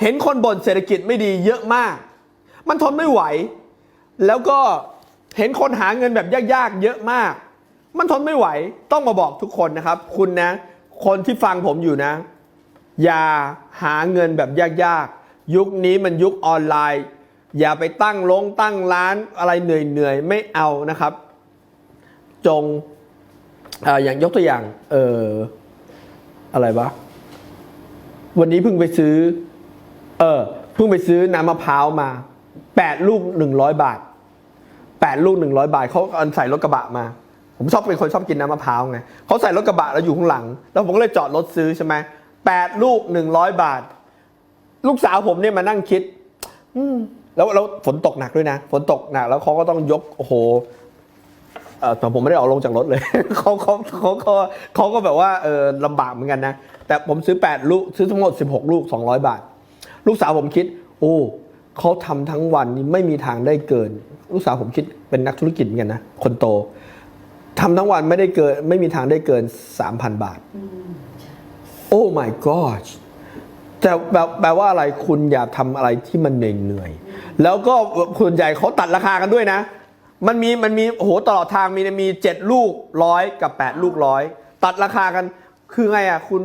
เห็นคนบ่นเศรษฐกิจไม่ดีเยอะมาก มันทนไม่ไหว แล้วก็เห็นคนหาเงินแบบยากๆ เยอะมาก มันทนไม่ไหว ต้องมาบอกทุกคนนะครับ คุณนะ คนที่ฟังผมอยู่นะ อย่าหาเงินแบบยากๆ ยุคนี้มันยุคออนไลน์ อย่าไปตั้งลงตั้งร้านอะไรเหนื่อยๆ ไม่เอานะครับ จงออย่างยกตัวอย่าง เอออะไรวะวันนี้เพิ่งไปซื้อ เออเพิ่งไปซื้อน้ำมะพร้าวมาแปดลูกหนึ่งร้อยบาทแปดลูกหนึ่งร้อยบาทเขาเอาใส่รถกระบะมา ผมชอบเป็นคนชอบกินน้ำมะพร้าวไงเขาใส่รถกระบะแล้วอยู่ข้างหลัง แล้วผมก็เลยจอดรถซื้อใช่ไหมแปดลูกหนึ่งร้อยบาท ลูกสาวผมเนี่ยมานั่งคิด อืมแล้วแล้วฝนตกหนักด้วยนะฝนตกหนักแล้วเขาก็ต้องยกโอ้โหเออแต่ผมไม่ได้ออกลงจากรถเลย เขาเขาเขาเขาเขาก็แบบว่าเออลำบากเหมือนกันนะ แต่ผมซื้อ 8 ลูก ซื้อทั้งหมด 16 ลูก 200 บาท ลูกสาวผมคิด โอ้เขาทำทั้งวันนี่ไม่มีทางได้เกิน ลูกสาวผมคิดเป็นนักธุรกิจเหมือนกันนะคนโตทำทั้งวันไม่ได้เกิน ไม่มีทางได้เกิน 3,000 บาท โอ้ my god แต่แปลแปลว่าอะไรคุณอย่าทำอะไรที่มันเหนื่อยๆแล้วก็ส่วนใหญ่เขาตัดราคากันด้วยนะ มันมีมันมีโอ้โหตลอดทางมีมีเจ็ดลูกร้อยกับแปดลูกร้อยตัดราคากันคือไงอะคุณ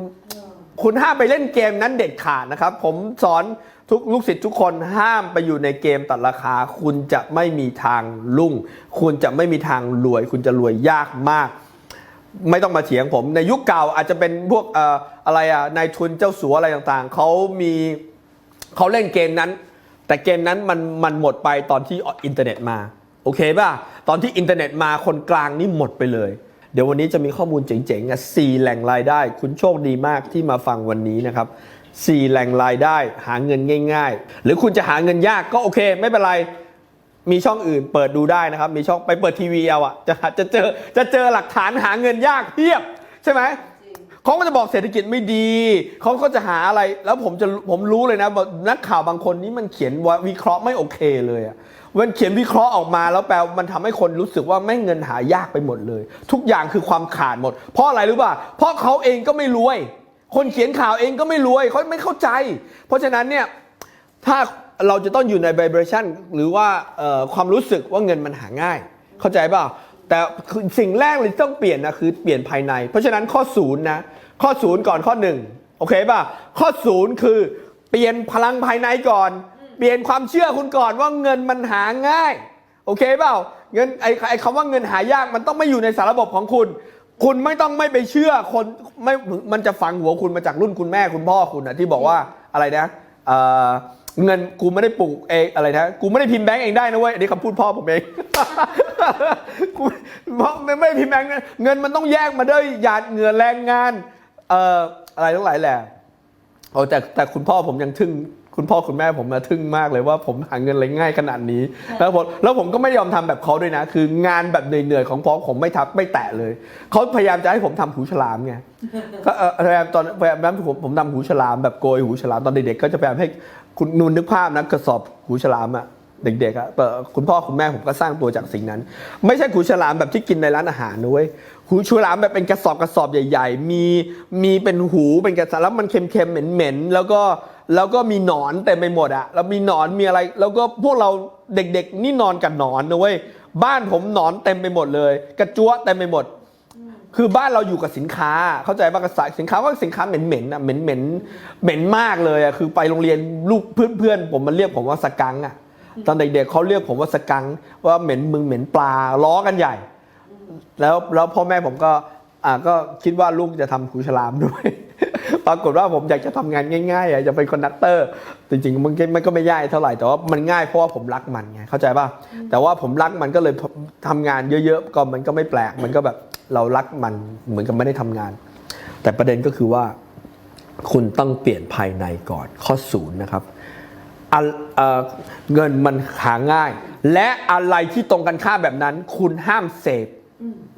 คุณห้ามไปเล่นเกมนั้นเด็ดขาดนะครับ ผมสอนทุกลูกศิษย์ทุกคนห้ามไปอยู่ในเกมตัดราคา คุณจะไม่มีทางรุ่ง คุณจะไม่มีทางรวย คุณจะรวยยากมาก ไม่ต้องมาเถียงผม ในยุคเก่าอาจจะเป็นพวกอออะไรอะนายทุนเจ้าสัวอะไรต่างๆเขามีเขาเล่นเกมนั้น แต่เกมนั้นมันมันหมดไปตอนที่อินเทอร์เน็ตมา โอเคป่ะ ตอนที่อินเทอร์เน็ตมาคนกลางนี่หมดไปเลย เดี๋ยววันนี้จะมีข้อมูลเจ๋งๆอะสี่แหล่งรายได้ คุณโชคดีมากที่มาฟังวันนี้นะครับสี่แหล่งรายได้หาเงินง่าย ๆ หรือคุณจะหาเงินยากก็โอเค ไม่เป็นไรมีช่องอื่นเปิดดูได้นะครับ มีช่องไปเปิดทีวีเอาอะจะจะเจอจะเจอหลักฐานหาเงินยากเพียบ ใช่ไหมเขาก็จะบอกเศรษฐกิจไม่ดี เขาก็จะหาอะไร แล้วผมจะผมรู้เลยนะนักข่าวบางคนนี่มันเขียนว่าวิเคราะห์ไม่โอเคเลยอะ มันเขียนวิเคราะห์ออกมาแล้วแปลมันทำให้คนรู้สึกว่าไม่งเงินหายากไปหมดเลย ทุกอย่างคือความขาดหมด เพราะอะไรรู้ป่ะเพราะเขาเองก็ไม่รวย คนเขียนข่าวเองก็ไม่รวยเขาไม่เข้าใจ เพราะฉะนั้นเนี่ยถ้าเราจะต้องอยู่ใน vibration หรือว่าความรู้สึกว่าเงินมันหาง่าย เข้าใจเปล่าแต่สิ่งแรกเลยต้องเปลี่ยนนะคือเปลี่ยนภายใน เพราะฉะนั้นข้อศูนย์นะข้อศูนย์ก่อนข้อหนึ่งโอเคป่ะข้อศูนย์คือเปลี่ยนพลังภายในก่อน เปลี่ยนความเชื่อคุณก่อนว่าเงินมันหาง่าย โอเคเปล่าเงินไอ้ไอ้คำว่าเงินหายากมันต้องไม่อยู่ในสารระบบของคุณ คุณไม่ต้องไม่ไปเชื่อคนไม่มันจะฝังหัวคุณมาจากรุ่นคุณแม่คุณพ่อคุณนะที่บอกว่าอะไรนะเอ่อเงินกูไม่ได้ปลูกเองอะไรนะกูไม่ได้พิมพ์แบงก์เองได้นะเว้ยอันนี้คำพูดพ่อผมเอง กูเพราะไม่ได้พิมพ์แบงก์นะเงินมันต้องแยกมาด้วยหยาดเหงื่อแรงงานเอ่ออะไรทั้งหลายแหละโอ้แต่แต่คุณพ่อผมยังทึ่ง คุณพ่อคุณแม่ผมมาทึ่งมากเลยว่าผมหาเงินอะไรง่ายขนาดนี้ แล้วผมแล้วผมก็ไม่ยอมทำแบบเขาด้วยนะ คืองานแบบเหนื่อยๆของพ่อผมไม่ทับไม่แตะเลยเขาพยายามจะให้ผมทำหูฉลามไงก็เอ่อพยายามตอนพยายามนั้นผมผมทำหูฉลามแบบโกยหูฉลามตอนเด็กๆก็จะพยายามให้คุณนูนนึกภาพนะกระสอบหูฉลามอะเด็กๆอะแต่คุณพ่อคุณแม่ผมก็สร้างตัวจากสิ่งนั้น ไม่ใช่หูฉลามแบบที่กินในร้านอาหารนะเว้ย หูฉลามแบบเป็นกระสอบกระสอบใหญ่ ๆ มีมีเป็นหูเป็นกระสอบแล้วมันเค็มๆเหม็นๆแล้วก็แล้วก็มีหนอนเต็มไปหมดอะแล้วมีหนอนมีอะไร แล้วก็พวกเราเด็กๆ นี่นอนกับหนอนนะเว้ยบ้านผมหนอนเต็มไปหมดเลย กระจั๊วเต็มไปหมด คือบ้านเราอยู่กับสินค้า เข้าใจป่ะกระสายสินค้าก็สินค้าเหม็นเหม็นอะเหม็นเหม็นเหม็นมากเลยอะคือไปโรงเรียนลูกเพื่อนๆผมมันเรียกผมว่าสกังอะตอนเด็กๆเขาเรียกผมว่าสกังว่าเหม็นมึงเหม็นปลาล้อกันใหญ่ แล้วแล้วพ่อแม่ผมก็อ่าก็คิดว่าลูกจะทำหูฉลามด้วย ปรากฏว่าผมอยากจะทำงานง่ายๆอะจะเป็นคอนดักเตอร์ จริงๆมันก็มันก็ไม่ง่ายเท่าไหร่แต่ว่ามันง่ายเพราะว่าผมรักมันไงเข้าใจป่ะแต่ว่าผมรักมันก็เลยทำงานเยอะๆก็มันก็ไม่แปลกมันก็แบบเรารักมันเหมือนกับไม่ได้ทำงาน แต่ประเด็นก็คือว่า คุณต้องเปลี่ยนภายในก่อนข้อศูนย์นะครับอันเอ่อเงินมันหาง่าย และอะไรที่ตรงกันข้ามแบบนั้น คุณห้ามเสพ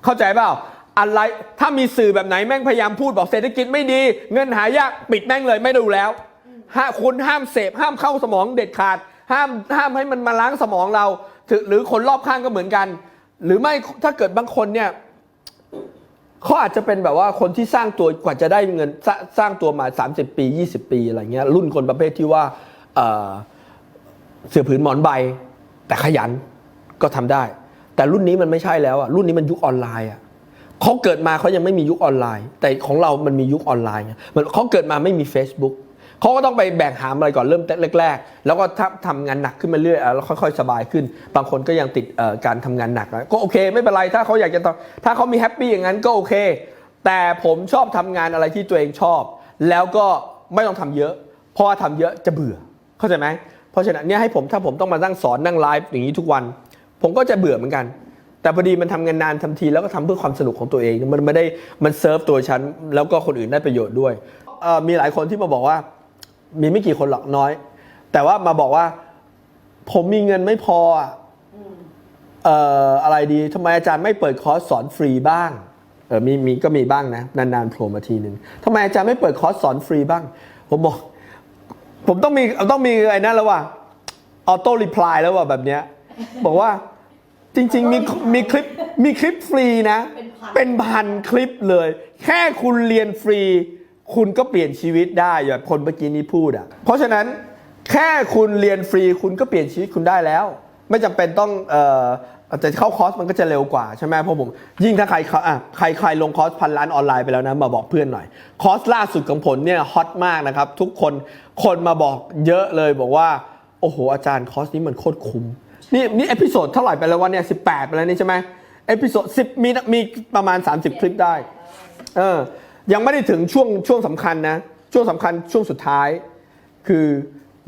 เข้าใจเปล่าอะไรถ้ามีสื่อแบบไหนแม่งพยายามพูดบอกเศรษฐกิจไม่ดี เงินหายากปิดแม่งเลยไม่ดูแล้วห้าคุณห้ามเสพห้ามเข้าสมองเด็ดขาด ห้ามห้ามให้มันมาล้างสมองเราถึงหรือคนรอบข้างก็เหมือนกัน หรือไม่ถ้าเกิดบางคนเนี่ยเขาอาจจะเป็นแบบว่าคนที่สร้างตัวกว่าจะได้เงินสร้าสร้างตัวมา 30 ปี 20 ปีอะไรเงี้ยรุ่นคนประเภทที่ว่าเอ่อเสือผืนหมอนใบ แต่ขยันก็ทำได้ แต่รุ่นนี้มันไม่ใช่แล้วอะรุ่นนี้มันยุคออนไลน์อะเขาเกิดมาเขายังไม่มียุคออนไลน์ แต่ของเรามันมียุคออนไลน์มันเขาเกิดมาไม่มี Facebook เขาก็ต้องไปแบ่งหามอะไรก่อนเริ่มแรกๆ แล้วก็ทำทำงานหนักขึ้นมาเรื่อยแล้วค่อยๆ สบายขึ้น บางคนก็ยังติดการทำงานหนัก ก็โอเค ไม่เป็นไรถ้าเขาอยากจะทำถ้าเขามีแฮปปี้อย่างนั้นก็โอเค แต่ผมชอบทำงานอะไรที่ตัวเองชอบ แล้วก็ไม่ต้องทำเยอะ เพราะว่าทำเยอะจะเบื่อ เข้าใจไหมเพราะฉะนั้นเนี่ยให้ผมถ้าผมต้องมานั่งสอนนั่งไลฟ์อย่างนี้ทุกวัน ผมก็จะเบื่อเหมือนกัน แต่พอดีมันทำงานนานทำทีแล้วก็ทำเพื่อความสนุกของตัวเอง มันไม่ได้มันเซิร์ฟตัวฉันแล้วก็คนอื่นได้ประโยชน์ด้วยเอ่อมีหลายคนที่มาบอกว่า มีไม่กี่คนหรอกน้อย แต่ว่ามาบอกว่า ผมมีเงินไม่พออ่ะเอ่ออะไรดีทำไมอาจารย์ไม่เปิดคอร์สสอนฟรีบ้างเออมีมีก็มีบ้างนะ นานๆโผล่มาทีหนึ่งทำไมอาจารย์ไม่เปิดคอร์สสอนฟรีบ้าง ผมบอก ผมต้องมีต้องมีไอ้นั่นแล้วว่ะออโต้รีプライแล้วว่ะแบบเนี้ย บอกว่า จริงๆมีมีคลิปมีคลิปฟรีนะ เป็นพันคลิปเลย แค่คุณเรียนฟรี คุณก็เปลี่ยนชีวิตได้แบบคนเมื่อกี้นี้พูดอะเพราะฉะนั้นแค่คุณเรียนฟรี คุณก็เปลี่ยนชีวิตคุณได้แล้ว ไม่จำเป็นต้องเอ่อแต่เข้าคอร์สมันก็จะเร็วกว่าใช่ไหมเพราะผม ยิ่งถ้าใครเขาอะใครใครลงคอร์สพันล้านออนไลน์ไปแล้วนะมาบอกเพื่อนหน่อย คอร์สล่าสุดของผมเนี่ยฮอตมากนะครับ ทุกคนคนมาบอกเยอะเลยบอกว่า โอ้โหอาจารย์คอร์สนี้มันโคตรคุ้ม นี่นี่เอพิโซดเท่าไหร่ไปแล้ววะเนี่ยสิไปแล้วนี่ใช่ไหมเอพิโซดสิมีมีประมาณ 30 คลิปได้ เออ ยังไม่ได้ถึงช่วงช่วงสำคัญนะ ช่วงสำคัญช่วงสุดท้าย คือ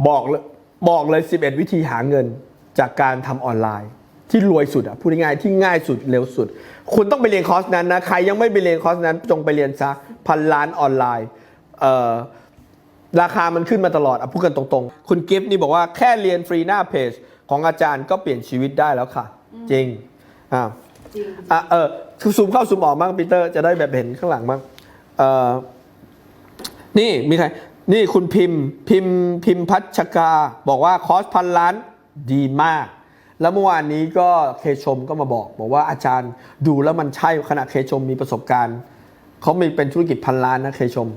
บอกเลยบอกเลย 11 วิธีหาเงินจากการทำออนไลน์ ที่รวยสุดอะพูดง่ายๆที่ง่ายสุดเร็วสุด คุณต้องไปเรียนคอร์สนั้นนะ ใครยังไม่ไปเรียนคอร์สนั้น จงไปเรียนซะพันล้านออนไลน์เอ่อราคามันขึ้นมาตลอดอะพูดกันตรงๆ คุณกิฟต์นี่บอกว่าแค่เรียนฟรีหน้าเพจ ของอาจารย์ก็เปลี่ยนชีวิตได้แล้วค่ะ จริงอ่าจริงอะเออคือซูมเข้าซูมออกบ้างปีเตอร์จะได้แบบเห็นข้างหลังบ้างเออนี่มีใครนี่คุณพิมพ์พิมพ์พิมพ์พัชกา บอกว่าคอร์สพันล้านดีมาก แล้วเมื่อวานนี้ก็เคชมก็มาบอกบอกว่าอาจารย์ดูแล้วมันใช่ขณะเคชมมีประสบการณ์เขามีเป็นธุรกิจพันล้านนะเคชม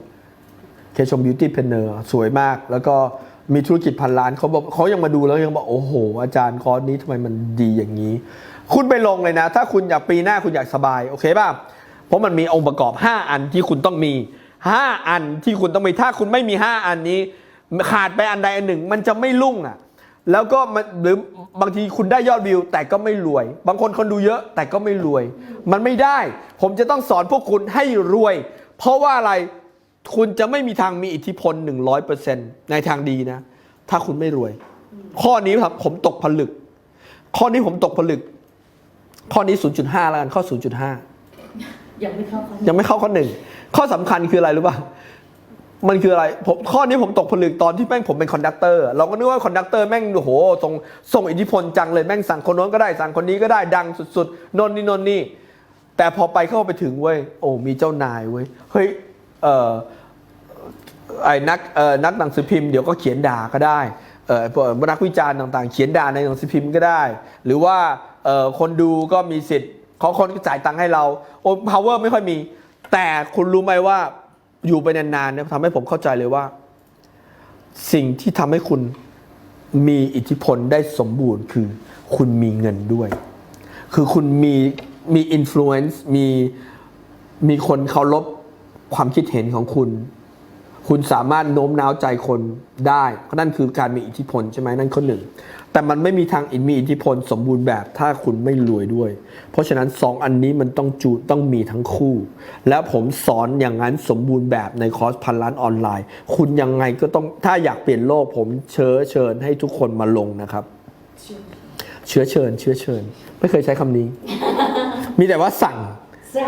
เคชมบิวตี้เพนเนอร์สวยมากแล้วก็ มีธุรกิจพันล้านเขาบอกเขายังมาดูแล้วยังบอกโอ้โห อาจารย์คอร์สนี้ทำไมมันดีอย่างนี้ คุณไปลงเลยนะ ถ้าคุณอยากปีหน้าคุณอยากสบายโอเคป่ะเพราะมันมีองค์ประกอบ 5 อันที่คุณต้องมี 5 อันที่คุณต้องมีถ้าคุณไม่มี 5 อันนี้ ขาดไปอันใดอันหนึ่ง มันจะไม่รุ่งอะแล้วก็มันหรือบางทีคุณได้ยอดวิว แต่ก็ไม่รวย บางคนคนดูเยอะแต่ก็ไม่รวย มันไม่ได้ ผมจะต้องสอนพวกคุณให้รวย เพราะว่าอะไร คุณจะไม่มีทางมีอิทธิพล 100%ในทางดีนะ ถ้าคุณไม่รวย ข้อนี้ครับผมตกผลึก ข้อนี้ผมตกผลึก ข้อนี้ 0.5 แล้วกันข้อ 0.5 ยังไม่เข้าคอร์สยังไม่เข้าข้อหนึ่งข้อสำคัญคืออะไรรู้ป่ะมันคืออะไรผมข้อนี้ผมตกผลึกตอนที่แม่งผมเป็นคอนดักเตอร์เราก็นึกว่าคอนดักเตอร์แม่งโอ้โหส่งส่งอิทธิพลจังเลยแม่งสั่งคนโน้นก็ได้สั่งคนนี้ก็ได้ดังสุดๆนนนี่นนนี่ แต่พอไปเข้าไปถึงเว้ยโอ้มีเจ้านายเว้ยเฮ้ยเออ ไอ้นักนักหนังสือพิมพ์เดี๋ยวก็เขียนด่าก็ได้เออพวกนักวิจารณ์ต่างๆ เขียนด่าในหนังสือพิมพ์ก็ได้ หรือว่าคนดูก็มีสิทธิ์เขาคนก็จ่ายตังค์ให้เราโอ้ power ไม่ค่อยมี แต่คุณรู้ไหมว่าอยู่ไปนานๆเนี่ยทำให้ผมเข้าใจเลยว่า สิ่งที่ทำให้คุณมีอิทธิพลได้สมบูรณ์คือคุณมีเงินด้วย คือคุณมีมีอิ f l u e n c e มีมีคนเคารพ ความคิดเห็นของคุณ คุณสามารถโน้มน้าวใจคนได้นั่นคือการมีอิทธิพลใช่ไหมนั่นข้อหนึ่ง แต่มันไม่มีทางอินมีอิทธิพลสมบูรณ์แบบถ้าคุณไม่รวยด้วย เพราะฉะนั้นสองอันนี้มันต้องจูต้องมีทั้งคู่ แล้วผมสอนอย่างนั้นสมบูรณ์แบบในคอร์สพันล้านออนไลน์ คุณยังไงก็ต้องถ้าอยากเปลี่ยนโลกผมเชิญเชิญให้ทุกคนมาลงนะครับ เชื้อเชิญ เชื้อเชิญ ไม่เคยใช้คำนี้ มีแต่ว่าสั่ง ใช่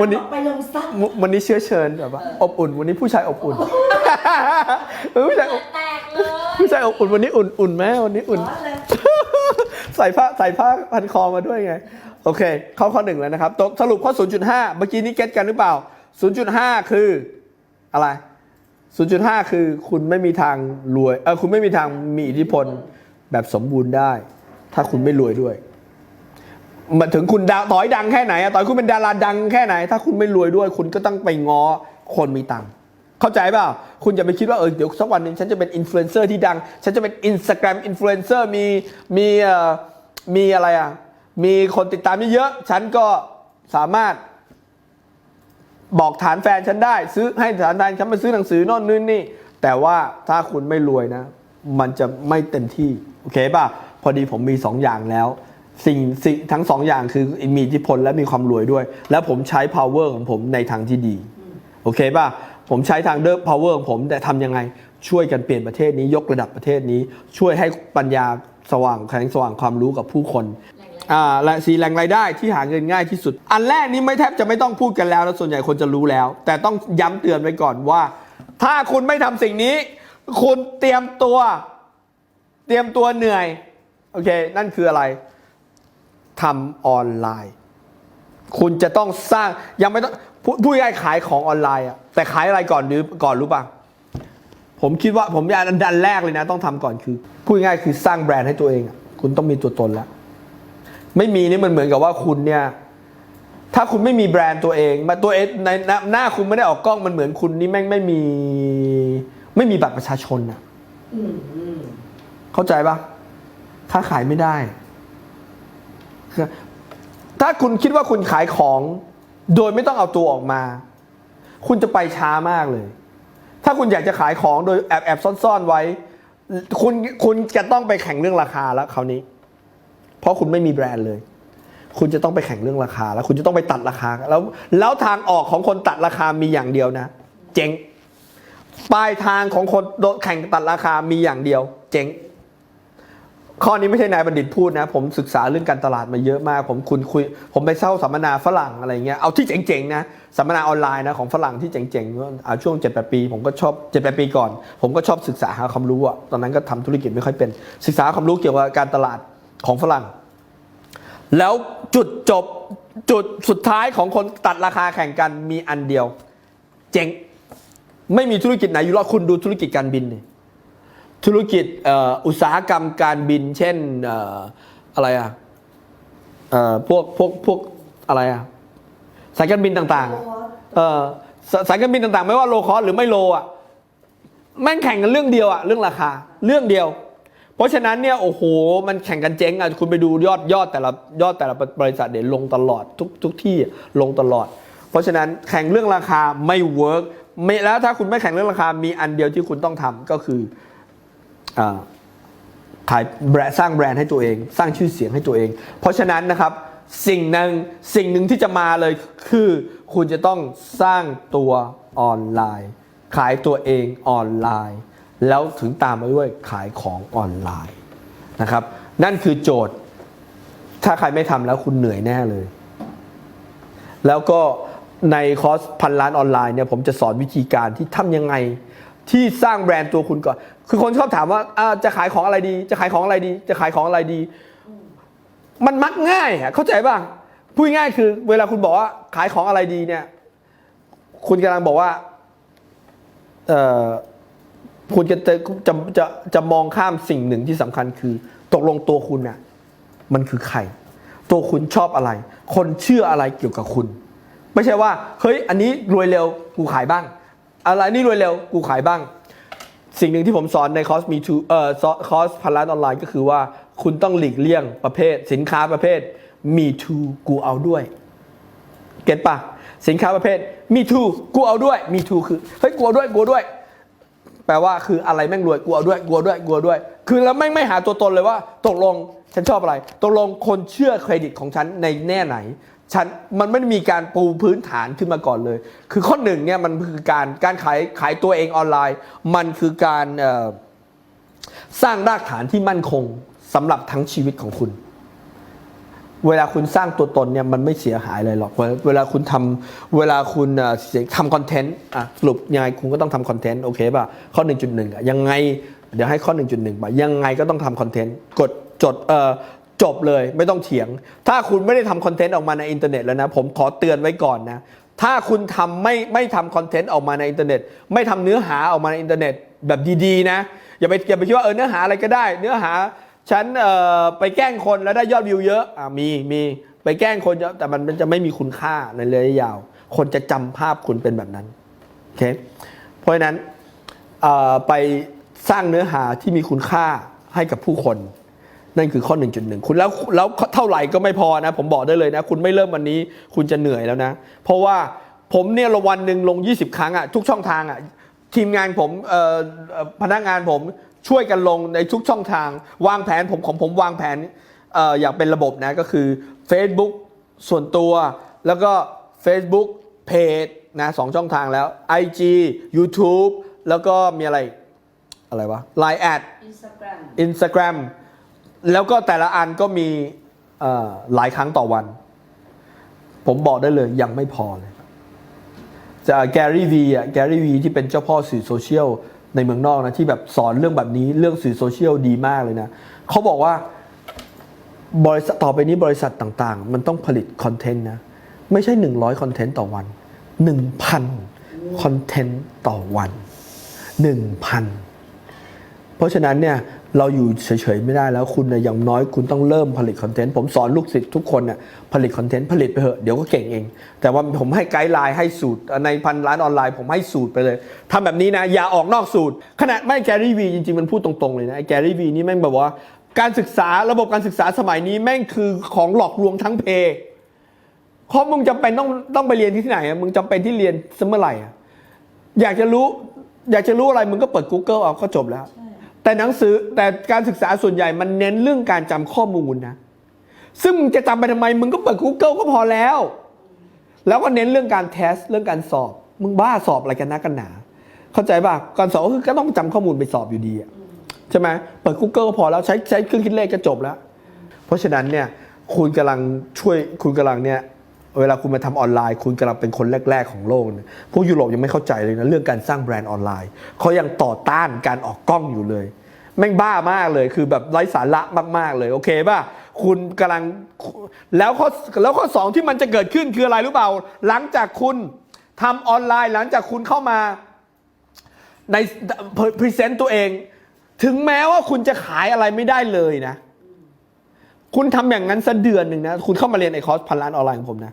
วันนี้อาจารย์บอกไปลงซักววันนี้เชื้อเชิญแบบว่าอบอุ่น วันนี้ผู้ชายอบอุ่นเออผู้ชายอบแตกเลยผู้ชายอบอุ่นวันนี้อุ่นอุ่นไหมวันนี้อุ่นร้อนเลยใส่ผ้าใส่ผ้าพันคอมาด้วยไง โอเคเข้าข้อหนึ่งแล้วนะครับตกสรุปข้อ 0.5 เมื่อกี้นี้เก็ตกันหรือเปล่า 0.5 คืออะไร 0.5 คือคุณไม่มีทางรวยเออคุณไม่มีทางมีอิทธิพลแบบสมบูรณ์ได้ ถ้าคุณไม่รวยด้วย มันถึงคุณดาวต่อยดังแค่ไหนอะต่อยคุณเป็นดาราดังแค่ไหน ถ้าคุณไม่รวยด้วย คุณก็ต้องไปง้อคนมีตังค์เข้าใจเปล่า คุณอย่าไปคิดว่าเออเดี๋ยวสักวันหนึ่งฉันจะเป็นอินฟลูเอนเซอร์ที่ดัง ฉันจะเป็นอินสตาแกรมอินฟลูเอนเซอร์มีมีเอ่อมีอะไรอะ มีคนติดตามเยอะๆฉันก็สามารถบอกฐานแฟนฉันได้ ซื้อให้ฐานแฟนฉันมาซื้อหนังสือโน่นนู่นนี่ แต่ว่าถ้าคุณไม่รวยนะ มันจะไม่เต็มที่ โอเคป่ะ พอดีผมมีสองอย่างแล้ว สิ่งสิ่งทั้งสองอย่างคือมีอิทธิพลและมีความรวยด้วย แล้วผมใช้ power ของผมในทางที่ดี โอเคป่ะ ผมใช้ทางเดิม power ของผมแต่ทำยังไง ช่วยกันเปลี่ยนประเทศนี้ยกระดับประเทศนี้ ช่วยให้ปัญญาสว่างแสงสว่างความรู้กับผู้คนอ่าและสีแหล่งรายได้ที่หาเงินง่ายที่สุด อันแรกนี้ไม่แทบจะไม่ต้องพูดกันแล้วแล้วส่วนใหญ่คนจะรู้แล้ว แต่ต้องย้ำเตือนไว้ก่อนว่า ถ้าคุณไม่ทำสิ่งนี้ คุณเตรียมตัว เตรียมตัวเหนื่อย โอเค นั่นคืออะไร ทำออนไลน์ คุณจะต้องสร้างยังไม่ต้องพูดพูดง่ายๆขายของออนไลน์อะแต่ขายอะไรก่อนหรือก่อนรู้ป่ะผมคิดว่าผมอยากอันดันแรกเลยนะ ต้องทำก่อนคือพูดง่ายๆคือสร้างแบรนด์ให้ตัวเองอะคุณต้องมีตัวตนแล้ว ไม่มีนี่มันเหมือนกับว่าคุณเนี่ย ถ้าคุณไม่มีแบรนด์ตัวเอง มาตัวเองในหน้าหน้าคุณไม่ได้ออกกล้องมันเหมือนคุณนี่แม่งไม่มี ไม่มีบัตรประชาชนอะอืมอืมเข้าใจปะค้าขายไม่ได้ ถ้าคุณคิดว่าคุณขายของ โดยไม่ต้องเอาตัวออกมา คุณจะไปช้ามากเลย ถ้าคุณอยากจะขายของโดยแอบแอบซ่อนๆไว้ คุณคุณจะต้องไปแข่งเรื่องราคาแล้วคราวนี้ เพราะคุณไม่มีแบรนด์เลย คุณจะต้องไปแข่งเรื่องราคา แล้วคุณจะต้องไปตัดราคา แล้วแล้วทางออกของคนตัดราคามีอย่างเดียวนะ เจ๊งปลายทางของคนโดนแข่งตัดราคามีอย่างเดียว เจ๊ง ข้อนี้ไม่ใช่นายบัณฑิตพูดนะ ผมศึกษาเรื่องการตลาดมาเยอะมาก ผมคุณคุย ผมไปเช่าสัมมนาฝรั่งอะไรเงี้ยเอาที่เจ๋งๆนะสัมมนาออนไลน์นะของฝรั่งที่เจ๋งๆเอาช่วง7จ็ดปี ผมก็ชอบ7จ็ดปีก่อน ผมก็ชอบศึกษาหาความรู้อะตอนนั้นก็ทำธุรกิจไม่ค่อยเป็น ศึกษาความรู้เกี่ยวกับการตลาดของฝรั่ง แล้วจุดจบจุดสุดท้ายของคนตัดราคาแข่งกันมีอันเดียว เจ๋งไม่มีธุรกิจไหนอยู่รอดคุณดูธุรกิจการบินดิ ธุรกิจเอ่ออุตสาหกรรมการบิน เช่นเอ่ออะไรอะเอ่อพวกพวกพวกอะไรอะสายการบินต่างๆอะเอ่อสสายการบินต่างๆ ไม่ว่าโลคอสหรือไม่โลอะแม่งแข่งกันเรื่องเดียวอะเรื่องราคาเรื่องเดียว เพราะฉะนั้นเนี่ยโอ้โหมันแข่งกันเจ๊งอะคุณไปดูยอดยอดแต่ละยอดแต่ละบริษัทเดี๋ยวลงตลอดทุกทุกที่ลงตลอด เพราะฉะนั้นแข่งเรื่องราคาไม่เวิร์กไม่แล้วถ้าคุณไม่แข่งเรื่องราคามีอันเดียวที่คุณต้องทำก็คืออา ขายแบรนด์สร้างแบรนด์ให้ตัวเอง สร้างชื่อเสียงให้ตัวเอง เพราะฉะนั้นนะครับสิ่งหนึ่งสิ่งหนึ่งที่จะมาเลยคือ คุณจะต้องสร้างตัวออนไลน์ ขายตัวเองออนไลน์ แล้วถึงตามมาด้วยขายของออนไลน์นะครับนั่นคือโจทย์ ถ้าใครไม่ทำแล้วคุณเหนื่อยแน่เลย แล้วก็ในคอร์สพันล้านออนไลน์เนี่ยผมจะสอนวิธีการที่ทำยังไงที่สร้างแบรนด์ตัวคุณก่อน คือคนชอบถามว่าจะขายของอะไรดี จะขายของอะไรดี จะขายของอะไรดี มันมักง่ายอะเข้าใจป่ะพูดง่ายคือ เวลาคุณบอกว่าขายของอะไรดีเนี่ย คุณกำลังบอกว่าเออคุณจะจะจะจะจะมองข้ามสิ่งหนึ่งที่สำคัญคือ ตกลงตัวคุณน่ะมันคือใคร ตัวคุณชอบอะไร คนเชื่ออะไรเกี่ยวกับคุณ ไม่ใช่ว่า เฮ้ย อันนี้รวยเร็วกูขายบ้าง อะไรนี่รวยเร็วกูขายบ้าง สิ่งหนึ่งที่ผมสอนในคอร์สมีทูเอ่อคอร์สพันล้านออนไลน์ก็คือว่าคุณต้องหลีกเลี่ยงประเภท สินค้าประเภทมีทูกูเอาด้วย เก็ตปะสินค้าประเภทมีทูกูเอาด้วยมีทูคือเฮ้ยกูเอาด้วยกูเอาด้วย แปลว่าคืออะไรแม่งรวยกลัวด้วยกลัวด้วยกลัวด้วย คือแล้วไม่งไม่หาตัวตนเลยว่า ตกลงฉันชอบอะไร ตกลงคนเชื่อเครดิตของฉันในแน่ไหน ฉันมันไม่ได้มีการปูพื้นฐานขึ้นมาก่อนเลย คือข้อหนึ่งเนี่ยมันคือการการขายขายตัวเองออนไลน์ มันคือการสร้างรากฐานที่มั่นคงสำหรับทั้งชีวิตของคุณ เวลาคุณสร้างตัวตนเนี่ยมันไม่เสียหายอะไรหรอก เวลาคุณทำเวลาคุณทำคอนเทนต์อะสรุปยังไงคุณก็ต้องทำคอนเทนต์โอเคป่ะข้อ 1.1อะยังไงเดี๋ยวให้ข้อ 1.1ป่ะยังไงก็ต้องทำคอนเทนต์กดจดเอ่อ จบเลยไม่ต้องเถียง ถ้าคุณไม่ได้ทำคอนเทนต์ออกมาในอินเทอร์เน็ตแล้วนะ ผมขอเตือนไว้ก่อนนะ ถ้าคุณทำไม่ไม่ทำคอนเทนต์ออกมาในอินเทอร์เน็ต ไม่ทำเนื้อหาออกมาในอินเทอร์เน็ตแบบดีๆนะ อย่าไปอย่าไปคิดว่าเออเนื้อหาอะไรก็ได้ เนื้อหาฉันเอ่อไปแกล้งคนแล้วได้ยอดวิวเยอะอะมีมีไปแกล้งคนเยอะแต่มันมันจะไม่มีคุณค่าในระยะยาว คนจะจำภาพคุณเป็นแบบนั้นโอเคเพราะฉะนั้นเอ่อไปสร้างเนื้อหาที่มีคุณค่าให้กับผู้คน นั่นคือข้อ 1.1 คุณแล้วแล้วเท่าไหร่ก็ไม่พอนะ ผมบอกได้เลยนะ คุณไม่เริ่มวันนี้ คุณจะเหนื่อยแล้วนะ เพราะว่าผมเนี่ยละวันหนึ่งลง 20 ครั้งอะทุกช่องทางอะทีมงานผมเอ่อเอ่อพนักงานผมช่วยกันลงในทุกช่องทาง วางแผนผมของผมวางแผนเอ่ออย่างเป็นระบบนะก็คือ Facebook ส่วนตัว แล้วก็ Facebook Page นะสองช่องทางแล้ว IG YouTube แล้วก็มีอะไร อะไรวะ Line แอด Instagram Instagram แล้วก็แต่ละอันก็มีหลายครั้งต่อวัน ผมบอกได้เลยยังไม่พอเลยจะแกรี่วีอะแกรี่วีที่เป็นเจ้าพ่อสื่อโซเชียลในเมืองนอกนะ ที่แบบสอนเรื่องแบบนี้เรื่องสื่อโซเชียลดีมากเลยนะเขาบอกว่าบริษัทต่อไปนี้บริษัทต่างๆ มันต้องผลิตคอนเทนต์นะ ไม่ใช่ 100 คอนเทนต์ต่อวัน 1,000 คอนเทนต์ต่อวัน 1,000 เพราะฉะนั้นเนี่ย เราอยู่เฉยๆไม่ได้แล้วคุณนะอย่างน้อยคุณต้องเริ่มผลิตคอนเทนต์ผมสอนลูกศิษย์ทุกคนน่ะผลิตคอนเทนต์ผลิตไปเถอะเดี๋ยวก็เก่งเอง แต่ว่าผมให้ไกด์ไลน์ให้สูตรในพันร้านออนไลน์ผมให้สูตรไปเลยทำแบบนี้นะอย่าออกนอกสูตร ขนาดไม่แกรี่วีจริงๆ มันพูดตรงๆเลยนะแกรี่วีนี่แม่งแบบว่า การศึกษาระบบการศึกษาสมัยนี้แม่งคือของหลอกลวงทั้งเพเพราะมึงจำเป็นต้องต้องไปเรียนที่ไหนอะมึงจำเป็นที่เรียนเสมอไหร่อะอยากจะรู้ อยากจะรู้อะไรมึงก็เปิด Google เอาก็จบแล้ว แต่หนังสือแต่การศึกษาส่วนใหญ่มันเน้นเรื่องการจำข้อมูลนะ ซึ่งมึงจะจำไปทำไม มึงก็เปิด Google ก็พอแล้ว แล้วก็เน้นเรื่องการเทสเรื่องการสอบ มึงบ้าสอบอะไรกันนักกันหนา เข้าใจป่ะการสอบก็คือก็ต้องจำข้อมูลไปสอบอยู่ดีใช่ไหมเปิด Google ก็พอแล้วใช้ใช้เครื่องคิดเลขก็จบแล้ว เพราะฉะนั้นเนี่ยคุณกำลังช่วยคุณกำลังเนี่ย เวลาคุณมาทำออนไลน์ คุณกำลังเป็นคนแรก ๆ ของโลกเนี่ยพวกยุโรปยังไม่เข้าใจเลยนะเรื่องการสร้างแบรนด์ออนไลน์เขายังต่อต้านการออกกล้องอยู่เลยแม่งบ้ามากเลยคือแบบไร้สาระมาก ๆ เลยโอเคป่ะคุณกำลังแล้วข้อแล้วข้อสองที่มันจะเกิดขึ้นคืออะไรรู้เปล่า หลังจากคุณทำออนไลน์หลังจากคุณเข้ามาในพรีเซนต์ตัวเอง ถึงแม้ว่าคุณจะขายอะไรไม่ได้เลยนะ คุณทำอย่างนั้นสักเดือนหนึ่งนะ คุณเข้ามาเรียนไอคอร์สพันล้านออนไลน์ของผมนะ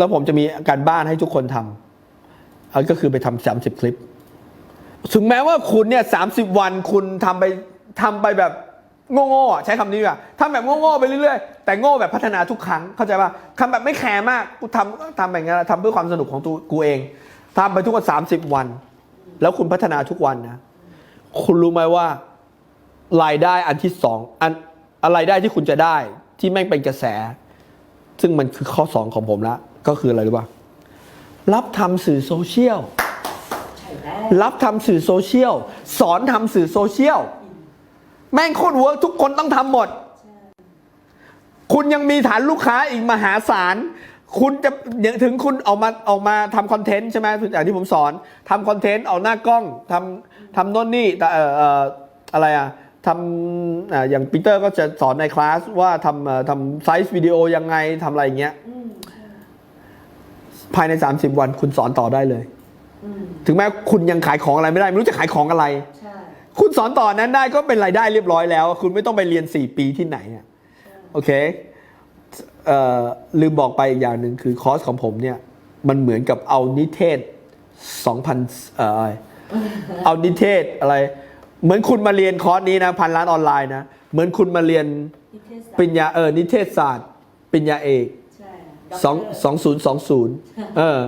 แล้วผมจะมีการบ้านให้ทุกคนทำเอาก็คือไปทำสามสิบคลิป ถึงแม้ว่าคุณเนี่ยสาวันคุณทำไปทำไปแบบโง่ๆใช้คำนี้ดีกว่าทำแบบโง่ๆไปเรื่อยๆ แต่โง่แบบพัฒนาทุกครั้งเข้าใจป่ะทำแบบไม่แคร์มากกูทำทำแบบนั้นทำเพื่อความสนุกของตัวกูเองทำไปทุกวันสามสิบวัน แล้วคุณพัฒนาทุกวันนะ คุณรู้ไหมว่ารายได้อันที่สองอันอะไรได้ที่คุณจะได้ที่แม่งเป็นกระแส ซึ่งมันคือข้อสองของผมละ ก็คืออะไรรู้ป่ะรับทำสื่อโซเชียลใช่ได้รับทำสื่อโซเชียลสอนทำสื่อโซเชียลแม่งโคตรเวิร์กทุกคนต้องทำหมด คุณยังมีฐานลูกค้าอีกมหาศาล คุณจะถึงคุณออกมาออกมาทำคอนเทนต์ใช่ไหมอย่างที่ผมสอนทำคอนเทนต์ออกหน้ากล้องทำทำโน่นนี่แต่เอ่อเอ่ออะไรอะทำอ่าอย่างปีเตอร์ก็จะสอนในคลาสว่าทำเอ่อทำไซส์วิดีโอยังไงทำอะไรอย่างเงี้ยอืมใช่ ภายใน 30 วันคุณสอนต่อได้เลยอืมถึงแม้คุณยังขายของอะไรไม่ได้ ไม่รู้จะขายของอะไรใช่คุณสอนต่อนั้นได้ก็เป็นรายได้เรียบร้อยแล้ว คุณไม่ต้องไปเรียน 4 ปีที่ไหนอะโอเคเอ่อลืมบอกไปอีกอย่างหนึ่งคือคอร์สของผมเนี่ย มันเหมือนกับเอานิเทศ 2,000เอ่ออะไรเอานิเทศอะไร เหมือนคุณมาเรียนคอร์สนี้นะพันล้านออนไลน์นะ เหมือนคุณมาเรียนนิเทศศาสตปริร์ญญาเออนิเทศศาสตร์ปริญญาเอกใช่ สองสองศูนย์สองศูนย์เออ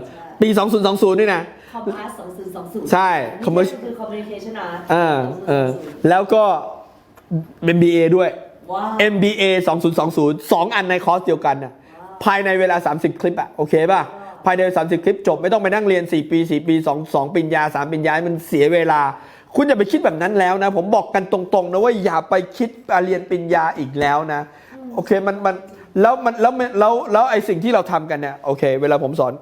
ปีสองศูนย์สองศูนย์นี่นะคอมพาสสองศูนย์สองศูนย์ใช่คอม commercial คือ communication art เออเออแล้วก็ MBA ด้วยว้าว MBA 2020 2 อันในคอร์สเดียวกันน่ะภายในเวลา 30 คลิปอะโอเคป่ะ ภายใน 30 คลิปจบไม่ต้องไปนั่งเรียน 4 ปี 4 ปี 2 2ปริญญา 3ปริญญาให้มันเสียเวลา คุณอย่าไปคิดแบบนั้นแล้วนะ ผมบอกกันตรงๆนะว่าอย่าไปคิดเรียนปริญญาอีกแล้วนะ โอเคมันมัน แล้วมันแล้วมันแล้วแล้วไอสิ่งที่เราทำกันเนี่ยโอเค เวลาผมสอน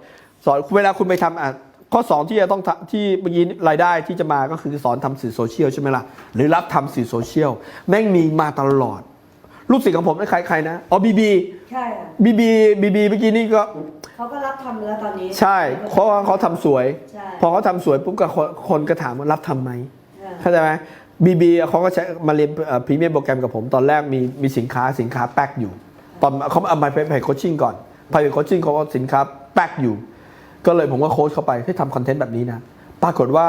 สอนเวลาคุณไปทำอะข้อสองที่จะต้องทำที่เมื่อกี้รายได้ที่จะมาก็คือสอนทำสื่อโซเชียลใช่ไหมล่ะ หรือรับทำสื่อโซเชียลแม่งมีมาตลอด ลูกศิษย์ของผมนั่นใครใครนะอ๋อบีบีใช่ค่ะบีบีบีบีเมื่อกี้นี่ก็เขาก็รับทำแล้วตอนนี้ ใช่เพราะว่าเขาทำสวยใช่พอเขาทำสวยปุ๊บก็คนคนก็ถามว่ารับทำไหมใช่เข้าใจไหมบีบีเขาก็ใช้มาเรียนพรีเมียมโปรแกรมกับผมตอนแรกมีมีสินค้าสินค้าแป๊กอยู่ ตอนเขาเอามาไปไปโคชชิ่งก่อนไปโคชชิ่งเขาก็สินค้าแป๊กอยู่ ก็เลยผมก็โค้ชเข้าไปให้ทำคอนเทนต์แบบนี้นะ ปรากฏว่า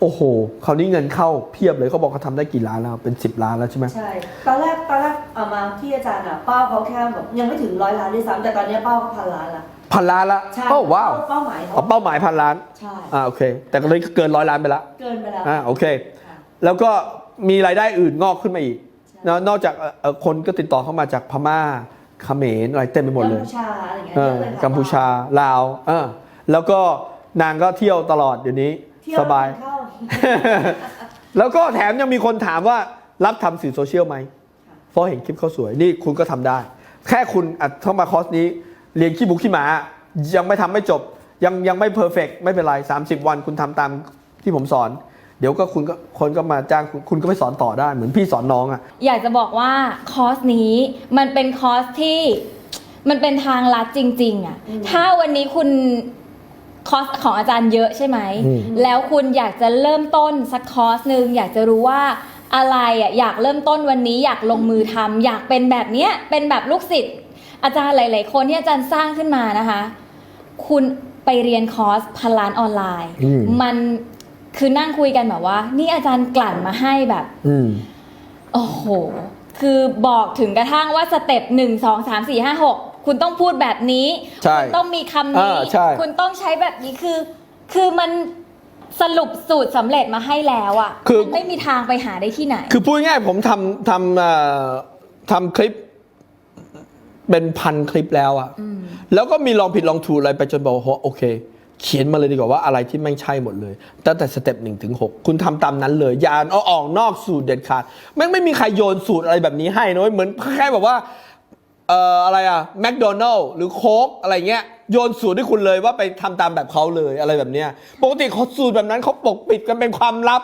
โอ้โหคราวนี้เงินเข้าเพียบเลยเขาบอกเขาทำได้กี่ล้านแล้วเป็น 10 ล้านแล้วใช่ไหมใช่ ตอนแรกตอนแรกเอามาที่อาจารย์อะเป้าเขาแค่แบบยังไม่ถึงร้อยล้านด้วยซ้ำแต่ตอนนี้เป้าเขาพันล้านละพันล้านละใช่โอ้ว้าวเป้าหมายเขาเอาเป้าหมายพันล้านใช่อ่าโอเค แต่ก็เลยเกินร้อยล้านไปละเกินไปแล้วอ่าโอเคค่ะแล้วก็มีรายได้อื่นงอกขึ้นมาอีกใช่ นะนอกจากเอ่อเอ่อคนก็ติดต่อเข้ามาจากพม่าเขมรอะไรเต็มไปหมดเลย กัมพูชาอะไรอย่างเงี้ยเอเยออะเลยค่ะกัมพูชาลาวเออแล้วก็นางก็เที่ยวตลอดเดี๋ยวนี้เที่ยวสบายเข้าแล้วก็แถมยังมีคนถามว่ารับทำสื่อโซเชียลไหมค่ะเพราะเห็นคลิปเขาสวยนี่คุณก็ทำได้ แค่คุณอัดเข้ามาคอร์สนี้ เรียนขี้บุกขี้หมา ยังไม่ทำไม่จบ ยังยังไม่เพอร์เฟกไม่เป็นไร 30 วันคุณทำตามที่ผมสอน เดี๋ยวก็คุณก็คนก็มาจ้างคุณคุณก็ไปสอนต่อได้เหมือนพี่สอนน้องอะ อยากจะบอกว่าคอร์สนี้มันเป็นคอร์สที่มันเป็นทางลัดจริง ๆอะ่ะอืมถ้าวันนี้คุณคอร์สของอาจารย์เยอะใช่ไหม อืม แล้วคุณอยากจะเริ่มต้นสักคอร์สหนึ่งอยากจะรู้ว่าอะไรอะอยากเริ่มต้นวันนี้อยากลงมือทำอยากเป็นแบบเนี้ยเป็นแบบลูกศิษย์อาจารย์หลาย ๆ คนที่อาจารย์สร้างขึ้นมานะคะ คุณไปเรียนคอร์สพันล้านออนไลน์ อืม มัน คือนั่งคุยกันแบบว่า นี่อาจารย์กลั่นมาให้แบบ อืม โอ้โห คือบอกถึงกระทั่งว่าสเต็ปหนึ่งสองสามสี่ห้าหกคุณต้องพูดแบบนี้ ใช่คุณต้องมีคำนี้ อ่าใช่ คุณต้องใช้แบบนี้คือ คือมันสรุปสูตรสำเร็จมาให้แล้วอะคือ มันไม่มีทางไปหาได้ที่ไหน คือพูดง่ายๆผมทำทำเอ่อทำคลิปเป็นพันคลิปแล้วอะแล้วก็มีลองผิดลองถูกอะไรไปจนบอกว่าโอเค เขียนมาเลยดีกว่าว่าอะไรที่ไม่ใช่หมดเลยตั้งแต่สเต็ปหนึ่งถึงหกคุณทำตามนั้นเลยอย่าเอาออกนอกสูตรเด็ดขาดแม่งไม่มีใครโยนสูตรอะไรแบบนี้ให้นะเว้ยเหมือนแค่แบบว่าเอ่ออะไรอะแมคโดนัลล์หรือโค้กอะไรเงี้ยโยนสูตรให้คุณเลยว่าไปทำตามแบบเขาเลยอะไรแบบเนี้ยปกติเขาสูตรแบบนั้นเขาปกปิดกันเป็นความลับ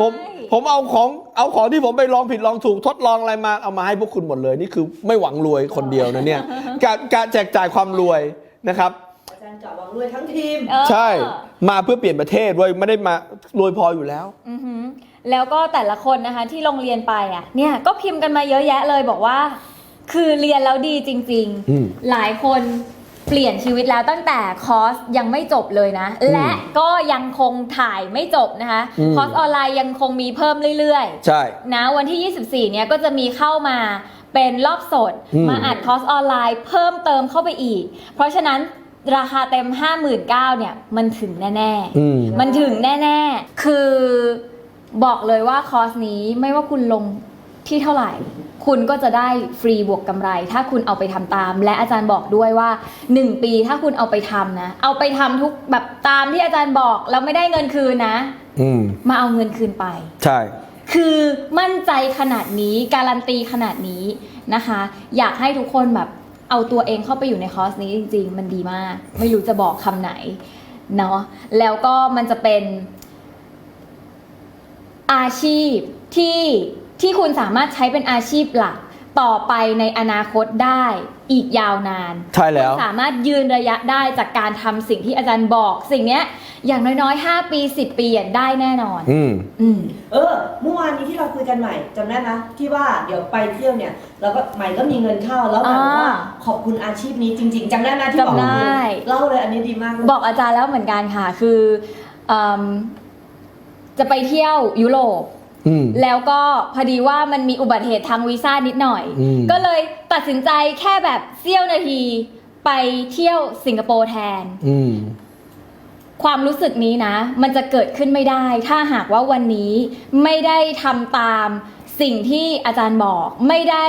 ผมใช่ผมเอาของเอาของที่ผมไปลองผิดลองถูกทดลองอะไรมาเอามาให้พวกคุณหมดเลย นี่คือไม่หวังรวยคนเดียวนะเนี่ยการการแจกจ่ายความรวยนะครับอา จารย์กะหวังรวยทั้งทีม เออใช่มาเพื่อเปลี่ยนประเทศเว้ยไม่ได้มารวยพออยู่แล้ว อือหือแล้วก็แต่ละคนนะคะที่โรงเรียนไปอะเนี่ยก็พิมพ์กันมาเยอะแยะเลยบอกว่า คือเรียนแล้วดีจริง อืมๆ หลายคนเปลี่ยนชีวิตแล้วตั้งแต่คอร์สยังไม่จบเลยนะและก็ยังคงถ่ายไม่จบนะคะ อืม คอร์สออนไลน์ยังคงมีเพิ่มเรื่อยใช่ๆนะวันที่ 24 เนี่ยก็จะมีเข้ามาเป็นรอบสด อืมมาอัดคอร์สออนไลน์เพิ่มเติมเข้าไปอีก เพราะฉะนั้น ราคาเต็ม 59,000เนี่ยมันถึงแน่ๆอืมมันถึงแน่ๆ คือบอกเลยว่าคอร์สนี้ไม่ว่าคุณลงที่เท่าไหร่ คุณก็จะได้ฟรีบวกกำไร ถ้าคุณเอาไปทำตาม และอาจารย์บอกด้วยว่า 1 ปีถ้าคุณเอาไปทำนะ เอาไปทำทุกแบบตามที่อาจารย์บอกแล้วไม่ได้เงินคืนนะ อืม มาเอาเงินคืนไป ใช่ คือมั่นใจขนาดนี้การันตีขนาดนี้นะคะ อยากให้ทุกคนแบบ เอาตัวเองเข้าไปอยู่ในคอร์สนี้จริง ๆ มันดีมาก ไม่รู้จะบอกคำไหนเนาะแล้วก็มันจะเป็น อาชีพที่ที่คุณสามารถใช้เป็นอาชีพหลัก ต่อไปในอนาคตได้อีกยาวนานใช่แล้วคุณสามารถยืนระยะได้จากการทำสิ่งที่อาจารย์บอก สิ่งเนี้ยอย่างน้อยๆ 5 ปี 10 ปีอะได้แน่นอน อืมอืมเออเมื่อวานนี้ที่เราคุยกันใหม่จำได้ไหมที่ว่าเดี๋ยวไปเที่ยวเนี่ยเราก็ใหม่ก็มีเงินเข้าแล้วแบบว่าอ่าขอบคุณอาชีพนี้จริง ๆจำได้ไหมที่บอกจำได้เล่าเลยอันนี้ดีมากเลยบอกอาจารย์แล้วเหมือนกันค่ะคือเอิ่มจะไปเที่ยวยุโรป อืม แล้วก็พอดีว่ามันมีอุบัติเหตุทางวีซ่านิดหน่อย อืม ก็เลยตัดสินใจแค่แบบเสี้ยวนาทีไปเที่ยวสิงคโปร์แทน อืม ความรู้สึกนี้นะ มันจะเกิดขึ้นไม่ได้ ถ้าหากว่าวันนี้ไม่ได้ทำตามสิ่งที่อาจารย์บอก ไม่ได้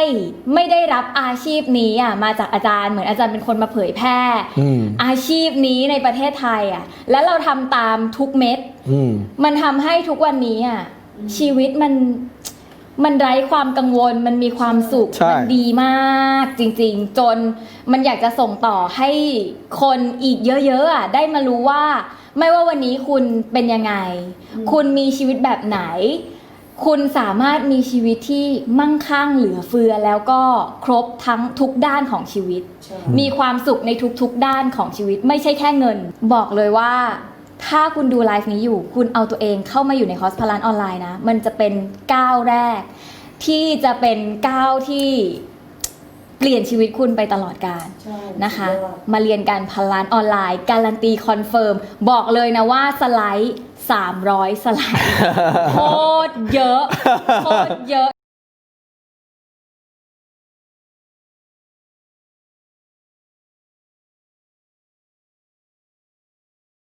ไม่ได้รับอาชีพนี้อะมาจากอาจารย์เหมือนอาจารย์เป็นคนมาเผยแพร่ อืม อาชีพนี้ในประเทศไทยอะ แล้วเราทำตามทุกเม็ด อืม มันทำให้ทุกวันนี้อะ ชีวิตมันมันไร้ความกังวลมันมีความสุข ใช่ มัดีมากจริงๆ จนมันอยากจะส่งต่อให้คนอีกเยอะๆอะได้มารู้ว่า ไม่ว่าวันนี้คุณเป็นยังไง คุณมีชีวิตแบบไหน คุณสามารถมีชีวิตที่มั่งคั่งเหลือเฟือแล้วก็ครบทั้งทุกด้านของชีวิตใช่มีความสุขในทุกๆด้านของชีวิต ไม่ใช่แค่เงิน บอกเลยว่า ถ้าคุณดูไลฟ์นี้อยู่ คุณเอาตัวเองเข้ามาอยู่ในคอร์สพลานออนไลน์นะ มันจะเป็นก้าวแรก ที่จะเป็นก้าวที่เปลี่ยนชีวิตคุณไปตลอดกาลใช่นะคะสุดยอดมาเรียนการพันล้านออนไลน์ การันตีคอนเฟิร์ม บอกเลยนะว่าสไลด์ 300 สไลด์ โคตรเยอะ โคตรเยอะ